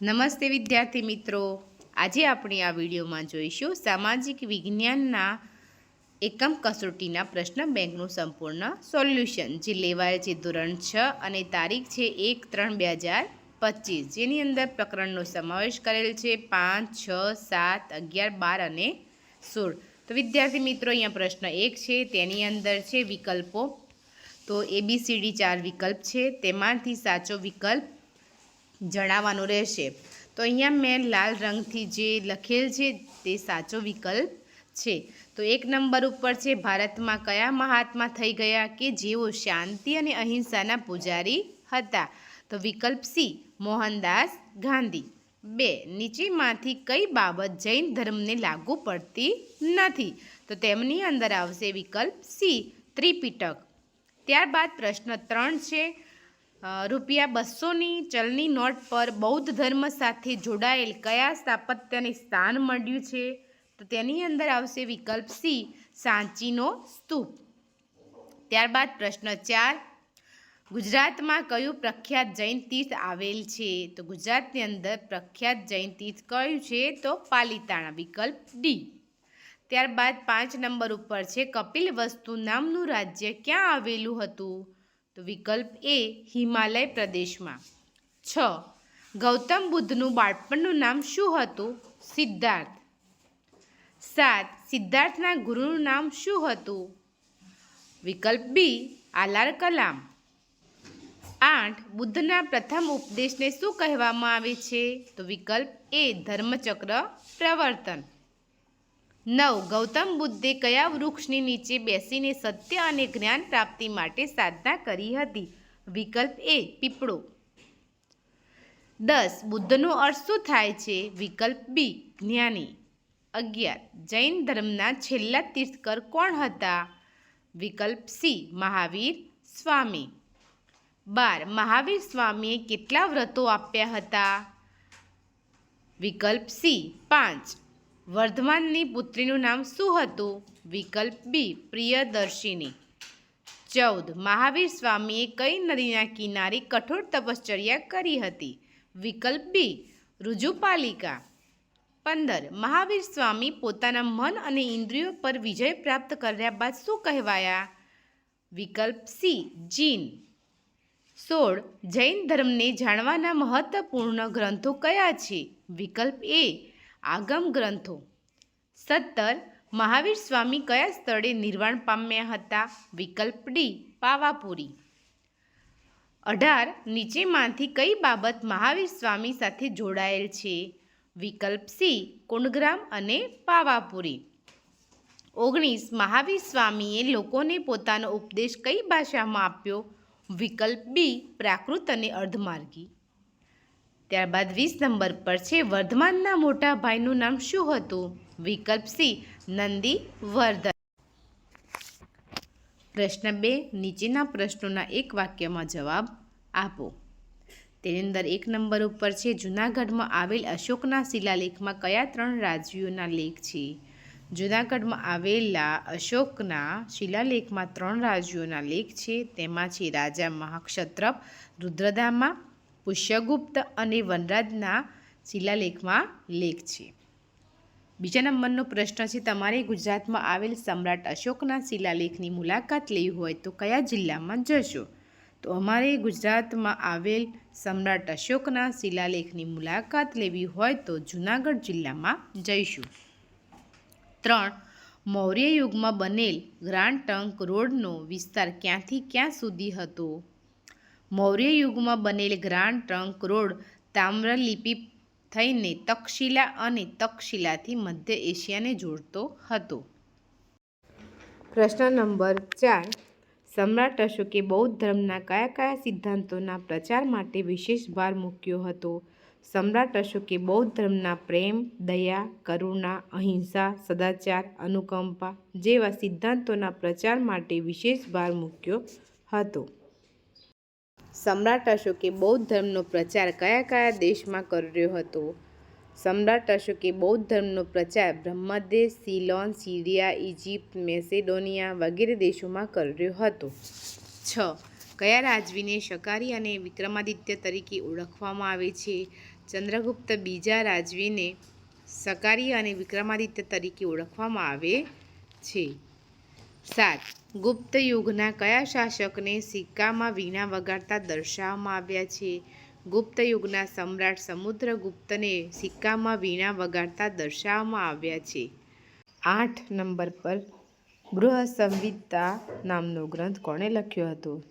નમસ્તે વિદ્યાર્થી મિત્રો. આજે આપણે આ વિડીયોમાં જોઈશું સામાજિક વિજ્ઞાનના એકમ કસોટીના પ્રશ્ન બેંકનું સંપૂર્ણ સોલ્યુશન. જે લેવાય છે ધોરણ છ અને તારીખ છે એક ત્રણ બે હજાર પચીસ. જેની અંદર પ્રકરણનો સમાવેશ કરેલ છે પાંચ, છ, સાત, અગિયાર, બાર અને સોળ. તો વિદ્યાર્થી મિત્રો, અહીંયા પ્રશ્ન એક છે. તેની અંદર છે વિકલ્પો. તો એબીસીડી ચાર વિકલ્પ છે. તેમાંથી સાચો વિકલ્પ જણાવવાનું રહેશે. તો અહીંયા મેં લાલ રંગથી જે લખેલ છે તે સાચો વિકલ્પ છે. તો એક નંબર ઉપર છે, ભારતમાં કયા મહાત્મા થઈ ગયા કે જેઓ શાંતિ અને અહિંસાના પૂજારી હતા? તો વિકલ્પ સી, મોહનદાસ ગાંધી. બે, નીચેમાંથી કઈ બાબત જૈન ધર્મને લાગુ પડતી નથી? તો તેમની અંદર આવશે વિકલ્પ સી, ત્રિપિટક. ત્યારબાદ પ્રશ્ન ત્રણ છે રૂપિયા બસોની ચલની નોટ પર બૌદ્ધ ધર્મ સાથે જોડાયેલ કયા સ્થાપત્યને સ્થાન મળ્યું છે? તો તેની અંદર આવશે વિકલ્પ સી, સાંચીનો સ્તૂપ. ત્યારબાદ પ્રશ્ન ચાર, ગુજરાતમાં કયું પ્રખ્યાત જૈન તીર્થ આવેલ છે? તો ગુજરાતની અંદર પ્રખ્યાત જૈન તીર્થ કયું છે? તો પાલીતાણા, વિકલ્પ ડી. ત્યારબાદ પાંચ નંબર ઉપર છે, કપિલ વસ્તુ નામનું રાજ્ય ક્યાં આવેલું હતું? તો વિકલ્પ એ હિમાલય પ્રદેશમાં. છ. ગૌતમ બુદ્ધનું બાળપણનું નામ શું હતું? સિદ્ધાર્થ. સાત. સિદ્ધાર્થના ગુરુનું નામ શું હતું? વિકલ્પ બી, આલાર કલામ. આઠ. બુદ્ધના પ્રથમ ઉપદેશને શું કહેવામાં આવે છે? તો વિકલ્પ એ ધર્મચક્ર પ્રવર્તન. નવ, ગૌતમ બુદ્ધે કયા વૃક્ષની નીચે બેસીને સત્ય અને જ્ઞાન પ્રાપ્તિ માટે સાધના કરી હતી? વિકલ્પ એ, પીપળો. દસ, બુદ્ધનો અર્થ શું થાય છે? વિકલ્પ બી, જ્ઞાની. અગિયાર, જૈન ધર્મના છેલ્લા તીર્થકર કોણ હતા? વિકલ્પ સી, મહાવીર સ્વામી. બાર, મહાવીર સ્વામીએ કેટલા વ્રતો આપ્યા હતા? વિકલ્પ સી, પાંચ વર્ધમાનની પુત્રીનું નામ શું હતું? વિકલ્પ બી, પ્રિયદર્શિની. ચૌદ, મહાવીર સ્વામીએ કઈ નદીના કિનારે કઠોર તપશ્ચર્યા કરી હતી? વિકલ્પ બી, રુજુપાલિકા. પંદર, મહાવીર સ્વામી પોતાના મન અને ઇન્દ્રિયો પર વિજય પ્રાપ્ત કર્યા બાદ શું કહેવાયા? વિકલ્પ સી, જીન. સોળ, જૈન ધર્મને જાણવાના મહત્વપૂર્ણ ગ્રંથો કયા છે? વિકલ્પ એ આગમ ગ્રંથો. સત્તર, મહાવીર સ્વામી કયા સ્થળે નિર્વાણ પામ્યા હતા? વિકલ્પ ડી, પાવાપુરી. અઢાર, નીચેમાંથી કઈ બાબત મહાવીર સ્વામી સાથે જોડાયેલ છે? વિકલ્પ સી, કુંડગ્રામ અને પાવાપુરી. ઓગણીસ, મહાવીર સ્વામીએ લોકોને પોતાનો ઉપદેશ કઈ ભાષામાં આપ્યો? વિકલ્પ બી, પ્રાકૃત અને અર્ધમાર્ગી. ત્યારબાદ વીસ નંબર પર છે વર્ધમાનના મોટા ભાઈનું નામ શું હતું? વિકલ્પ સી, નંદી વર્ધન. પ્રશ્ન બે, નીચેના પ્રશ્નોના એક વાક્યમાં જવાબ આપો. તેની અંદર એક નંબર ઉપર છે, જૂનાગઢમાં આવેલ અશોકના શિલાલેખમાં કયા ત્રણ રાજવીઓના લેખ છે? જૂનાગઢમાં આવેલા અશોકના શિલાલેખમાં ત્રણ રાજવીઓના લેખ છે, તેમાં છે રાજા મહાક્ષત્રપ, રુદ્રદામા પુષ્યગુપ્ત અને વનરાજના શિલાલેખમાં લેખ છે. બીજા નંબરનો પ્રશ્ન છે, તમારે ગુજરાતમાં આવેલ સમ્રાટ અશોકના શિલાલેખની મુલાકાત લેવી હોય તો કયા જિલ્લામાં જશો? તો અમારે ગુજરાતમાં આવેલ સમ્રાટ અશોકના શિલાલેખની મુલાકાત લેવી હોય તો જૂનાગઢ જિલ્લામાં જઈશું. ત્રણ. મૌર્ય યુગમાં બનેલ ગ્રાન્ડ ટંક રોડનો વિસ્તાર ક્યાંથી ક્યાં સુધી હતો? મૌર્ય યુગમાં બનેલ ગ્રાન્ડ ટ્રંક રોડ તામ્રલિપિ થઈને તક્ષશિલા અને તક્ષશિલાથી મધ્ય એશિયાને જોડતો હતો. પ્રશ્ન નંબર ચાર. સમ્રાટ અશોકે બૌદ્ધ ધર્મના કયા કયા સિદ્ધાંતોના પ્રચાર માટે વિશેષ ભાર મૂક્યો હતો? સમ્રાટ અશોકે બૌદ્ધ ધર્મના પ્રેમ, દયા, કરુણા, અહિંસા, સદાચાર, અનુકંપા જેવા સિદ્ધાંતોના પ્રચાર માટે વિશેષ ભાર મૂક્યો હતો. સમ્રાટ અશોકે બૌદ્ધ ધર્મનો પ્રચાર કયા કયા દેશમાં કર્યો હતો? સમ્રાટ અશોકે બૌદ્ધ ધર્મનો પ્રચાર Brahmadesh, Ceylon, Syria Egypt Macedonia વગેરે દેશોમાં કર્યો હતો. છ. કયા રાજવીને શકારી અને વિક્રમાદિત્ય તરીકે ઓળખવામાં આવે છે? ચંદ્રગુપ્ત બીજા રાજવીને સકારી અને વિક્રમાદિત્ય તરીકે ઓળખવામાં આવે છે. સાત. ગુપ્ત યુગના કયા શાસકને સિક્કામાં વીણા વગાડતા દર્શાવવામાં આવ્યા છે? ગુપ્ત યુગના સમ્રાટ સમુદ્રગુપ્તને સિક્કામાં વીણા વગાડતા દર્શાવવામાં આવ્યા છે. આઠ નંબર પર બૃહદ સંહિતા નામનો ગ્રંથ કોણે લખ્યો હતો?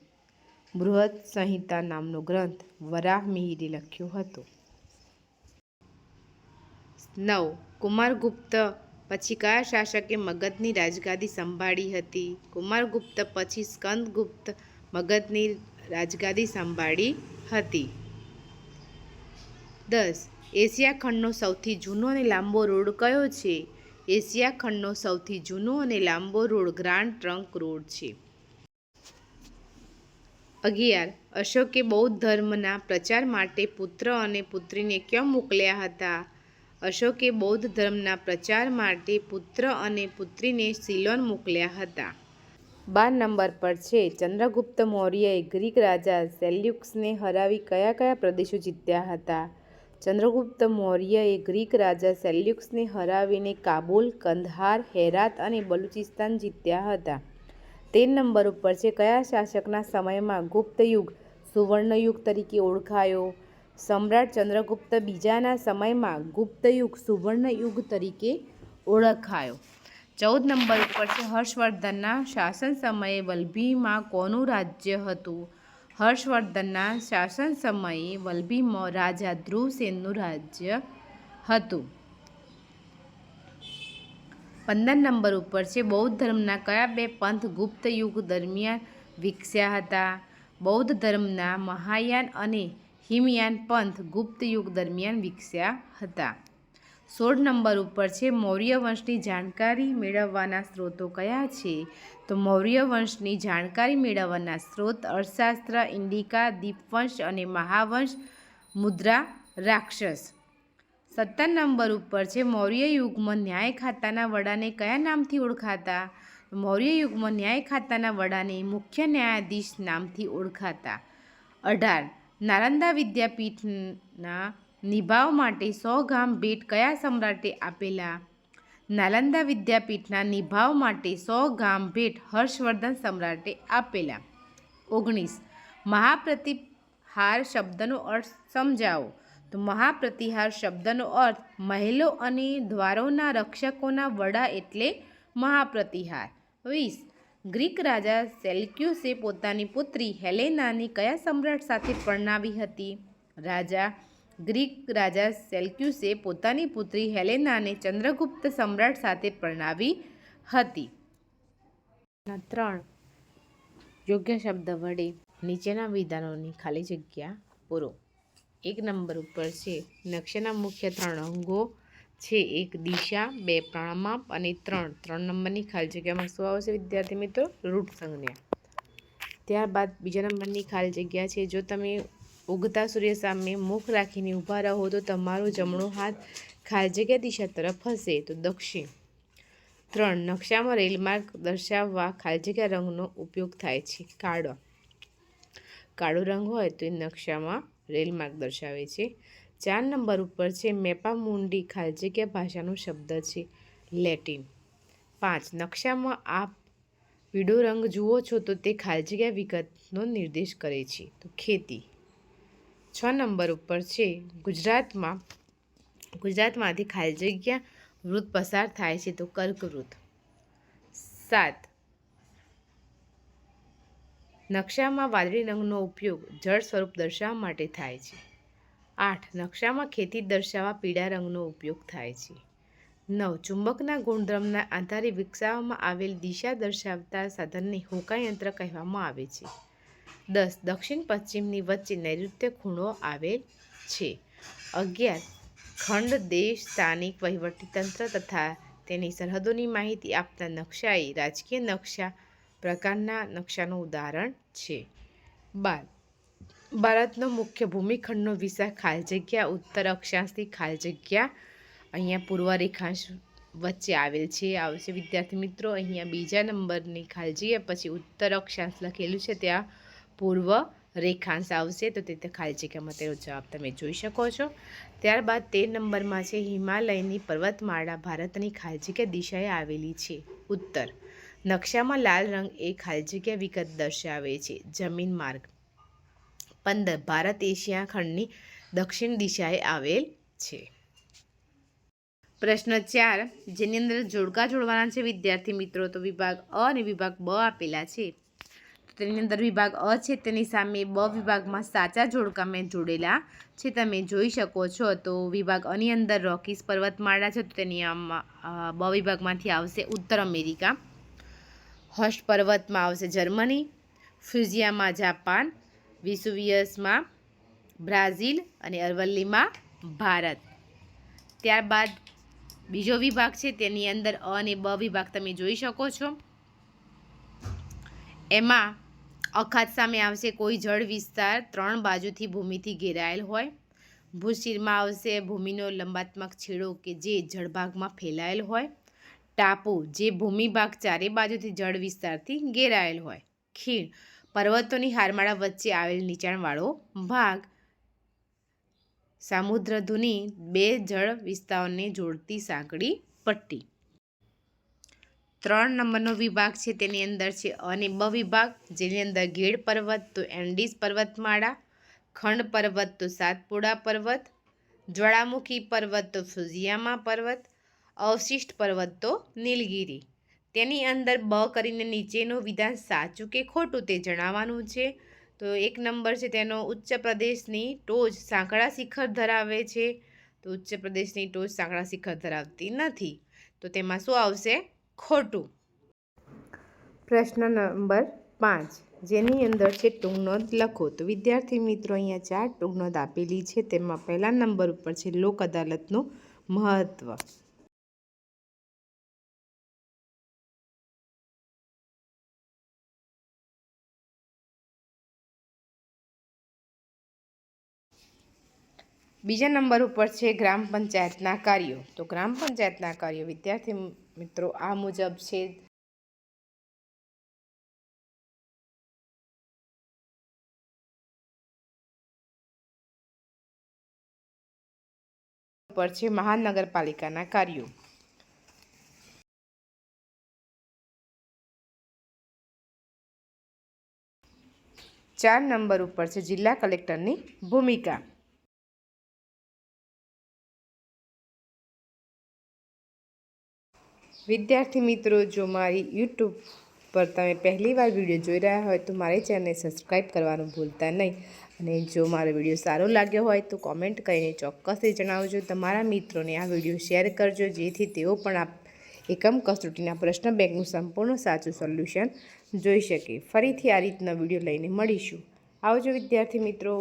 બૃહદ સંહિતા નામનો ગ્રંથ વરાહ મિહિરે લખ્યો હતો. નવ. કુમારગુપ્ત પછી કયા શાસકે મગધની રાજગાદી સંભાળી હતી? કુમારગુપ્ત પછી સ્કંદગુપ્ત મગધની રાજગાદી સંભાળી હતી. દસ. એશિયા ખંડનો સૌથી જૂનો અને લાંબો રોડ કયો છે? એશિયા ખંડનો સૌથી જૂનો અને લાંબો રોડ ગ્રાન્ડ ટ્રંક રોડ છે. અગિયાર. અશોકે બૌદ્ધ ધર્મના પ્રચાર માટે પુત્ર અને પુત્રીને ક્યાં મોકલ્યા હતા? અશોકે બૌદ્ધ ધર્મના પ્રચાર માટે પુત્ર અને પુત્રીને સિલોન મોકલ્યા હતા. બાર નંબર પર છે. ચંદ્રગુપ્ત મૌર્યએ ગ્રીક રાજા સેલ્યુક્સને હરાવી કયા કયા પ્રદેશો જીત્યા હતા? ચંદ્રગુપ્ત મૌર્યએ ગ્રીક રાજા સેલ્યુક્સને હરાવીને કાબુલ કંદહાર હેરાત અને બલુચિસ્તાન જીત્યા હતા. તેર નંબર ઉપર છે. કયા શાસકના સમયમાં ગુપ્ત યુગ સુવર્ણયુગ તરીકે ઓળખાયો? સમ્રાટ ચંદ્રગુપ્ત બીજાના સમયમાં ગુપ્તયુગ સુવર્ણયુગ તરીકે ઓળખાયો. ચૌદ નંબર ઉપર છે, હર્ષવર્ધનના શાસન સમયે વલભીમાં કોનું રાજ્ય હતું? હર્ષવર્ધનના શાસન સમયે વલભીમાં રાજા ધ્રુવસેનનું રાજ્ય હતું. પંદર નંબર ઉપર છે, બૌદ્ધ ધર્મના કયા બે પંથ ગુપ્ત યુગ દરમિયાન વિકસ્યા હતા? બૌદ્ધ ધર્મના મહાયાન અને હિમયાન પંથ ગુપ્ત યુગ દરમિયાન વિકસ્યા હતા. સોળ નંબર ઉપર છે, મૌર્ય વંશની જાણકારી મેળવવાના સ્ત્રોતો કયા છે? તો મૌર્ય વંશની જાણકારી મેળવવાના સ્ત્રોત અર્થશાસ્ત્ર, ઇન્ડિકા દીપવંશ અને મહાવંશ, મુદ્રા, રાક્ષસ. સત્તર નંબર ઉપર છે, મૌર્ય યુગમાં ન્યાય ખાતાના વડાને કયા નામથી ઓળખાતા? મૌર્ય યુગમાં ન્યાય ખાતાના વડાને મુખ્ય ન્યાયાધીશ નામથી ઓળખાતા. અઢાર. નાલંદા વિદ્યાપીઠના નિભાવ માટે સો ગામ ભેટ કયા સમ્રાટે આપેલા? નાલંદા વિદ્યાપીઠના નિભાવ માટે સો ગામ ભેટ હર્ષવર્ધન સમ્રાટે આપેલા. ઓગણીસ. મહાપ્રતિહાર શબ્દનો અર્થ સમજાવો. તો મહાપ્રતિહાર શબ્દનો અર્થ મહેલો અને દ્વારોના રક્ષકોના વડા એટલે મહાપ્રતિહાર. વીસ. ગ્રીક રાજા સેલ્ક્યુસે પોતાની પુત્રી હેલેનાની કયા સમ્રાટ સાથે પરણાવી હતી? રાજા, ગ્રીક રાજા સેલ્ક્યુસે પોતાની પુત્રી હેલેનાને ચંદ્રગુપ્ત સમ્રાટ સાથે પરણાવી હતી. ત્રણ યોગ્ય શબ્દ વડે નીચેના વિધાનોની ખાલી જગ્યા પૂરો. એક નંબર ઉપર છે, નકશાના મુખ્ય ત્રણ અંગો છે એક દિશા, બે પ્રણમાપ અને ત્રણ. ત્રણ નંબરની ખાલી જગ્યામાં શું આવશે વિદ્યાર્થી મિત્રો? રૂટ સંજ્ઞા. ત્યારબાદ બીજા નંબરની ખાલી જગ્યા છે. જો તમે ઉગતા સૂર્ય સામે મુખ રાખીને ઊભા રહો તો તમારો જમણો હાથ ખાલી જગ્યા દિશા તરફ હશે. તો દક્ષિણ. ત્રણ. નકશામાં રેલમાર્ગ દર્શાવવા ખાલી જગ્યા રંગનો ઉપયોગ થાય છે. કાળો. કાળો રંગ હોય તો એ નકશામાં રેલમાર્ગ દર્શાવે છે. ચાર નંબર ઉપર છે મેપામુંડી ખાલજગ્યા ભાષાનો શબ્દ છે લેટિન. પાંચ, નકશામાં આપ પીળો રંગ જુઓ છો તો તે ખાલજગ્યા વિગતનો નિર્દેશ કરે છે. તો ખેતી. છ નંબર ઉપર છે ગુજરાતમાં, ગુજરાતમાંથી ખાલજગ્યા જગ્યા વૃત્ત પસાર થાય છે તો કર્કવૃત સાત, નકશામાં વાદળી રંગનો ઉપયોગ જળ સ્વરૂપ દર્શાવવા માટે થાય છે. આઠ નકશામાં ખેતી દર્શાવવા પીળા રંગનો ઉપયોગ થાય છે. નવ, ચુંબકના ગુણધર્મના આધારે વિકસાવવામાં આવેલ દિશા દર્શાવતા સાધનને હોકાયંત્ર કહેવામાં આવે છે. દસ, દક્ષિણ પશ્ચિમની વચ્ચે નૈઋત્ય ખૂણો આવેલ છે. અગિયાર, ખંડ દેશ સ્થાનિક વહીવટીતંત્ર તથા તેની સરહદોની માહિતી આપતા નકશાએ રાજકીય નકશા પ્રકારના નકશાનું ઉદાહરણ છે. બાર ભારતનો મુખ્ય ભૂમિખંડનો વિસ્તાર ખાલી જગ્યા ઉત્તર અક્ષાંશથી ખાલી જગ્યા અહીંયા પૂર્વ રેખાંશ વચ્ચે આવેલ છે. આવશે વિદ્યાર્થી મિત્રો, અહીંયા બીજા નંબરની ખાલી જગ્યા પછી ઉત્તર અક્ષાંશ લખેલું છે. ત્યાં પૂર્વ રેખાંશ આવશે, તો તે ખાલી જગ્યામાં તેનો જવાબ તમે જોઈ શકો છો. ત્યારબાદ તેર નંબરમાં છે, હિમાલયની પર્વતમાળા ભારતની ખાલી જગ્યા દિશાએ આવેલી છે. ઉત્તર નકશામાં લાલ રંગ એ ખાલી જગ્યા વિગત દર્શાવે છે. જમીન માર્ગ પંદર ભારત એશિયા ખંડની દક્ષિણ દિશાએ આવેલ છે. પ્રશ્ન ચાર, જેની અંદર જોડકા જોડવાના છે વિદ્યાર્થી મિત્રો, તો વિભાગ અ અને વિભાગ બ આપેલા છે. તેની અંદર વિભાગ અ છે, તેની સામે બ વિભાગમાં સાચા જોડકા મેં જોડેલા છે, તમે જોઈ શકો છો. તો વિભાગ અની અંદર રોકીસ પર્વતમાળા છે, તો તેની આમ બ વિભાગમાંથી આવશે ઉત્તર અમેરિકા. હોસ્ટ પર્વતમાં આવશે જર્મની. ફ્યુઝિયામાં જાપાન. વિસુવિયસમાં, બ્રાઝિલ અને અરવલ્લીમાં ભારત. ત્યારબાદ બીજો વિભાગ છે, તેની અંદર અ અને બ વિભાગ તમે જોઈ શકો છો. એમાં અખાત સામે આવશે કોઈ જળ વિસ્તાર, ત્રણ બાજુથી ભૂમિથી ઘેરાયેલ હોય. ભૂશીરમાં આવશે ભૂમિનો લંબાત્મક છેડો કે જે જળભાગમાં ફેલાયેલ હોય. ટાપુ, જે ભૂમિભાગ ચારે બાજુથી જળ વિસ્તારથી ઘેરાયેલ હોય. ખીણ પર્વતોની હારમાળા વચ્ચે આવેલ નીચાણવાળો ભાગ સામુદ્રધુની બે જળ વિસ્તારોને જોડતી સાંકડી પટ્ટી. ત્રણ નંબરનો વિભાગ છે તેની અંદર છે અનિબ વિભાગ, જેની અંદર ગેડ પર્વત તો એન્ડીઝ પર્વતમાળા, ખંડ પર્વત તો સાતપુડા પર્વત, જ્વાળામુખી પર્વત તો ફુઝિયામા પર્વત, અવશિષ્ટ પર્વત તો નીલગિરી. તેની અંદર બ કરીને નીચેનું વિધાન સાચું કે ખોટું તે જણાવવાનું છે. તો એક નંબર છે તેનો ઉચ્ચ પ્રદેશની ટોચ સાંકડા શિખર ધરાવે છે. તો ઉચ્ચ પ્રદેશની ટોચ સાંકડા શિખર ધરાવતી નથી. તો તેમાં શું આવશે? ખોટું. પ્રશ્ન નંબર પાંચ. જેની અંદર છે ટૂંકનોંધ લખો. તો વિદ્યાર્થી મિત્રો અહીંયા ચાર ટૂંકનોંધ આપેલી છે. તેમાં પહેલા નંબર ઉપર છે લોક અદાલતનું મહત્વ. બીજા નંબર ઉપર છે ગ્રામ પંચાયતના કાર્યો. તો ગ્રામ પંચાયતના કાર્યો, વિદ્યાર્થી મિત્રો, આ મુજબ છે ઉપર છે મહાનગરપાલિકાના કાર્યો. ચાર નંબર ઉપર છે જિલ્લા કલેક્ટરની ભૂમિકા. વિદ્યાર્થી મિત્રો, જો મારી યુટ્યુબ પર તમે પહેલીવાર વીડિયો જોઈ રહ્યા હોય તો મારી ચેનલને સબસ્ક્રાઈબ કરવાનું ભૂલતા નહીં. અને જો મારો વીડિયો સારો લાગ્યો હોય તો કોમેન્ટ કરીને ચોક્કસથી જણાવજો. તમારા મિત્રોને આ વીડિયો શેર કરજો, જેથી તેઓ પણ આ એકમ કસોટીના પ્રશ્ન બેંકનું સંપૂર્ણ સાચું સોલ્યુશન જોઈ શકે. ફરીથી આ રીતના વીડિયો લઈને મળીશું. આવજો વિદ્યાર્થી મિત્રો.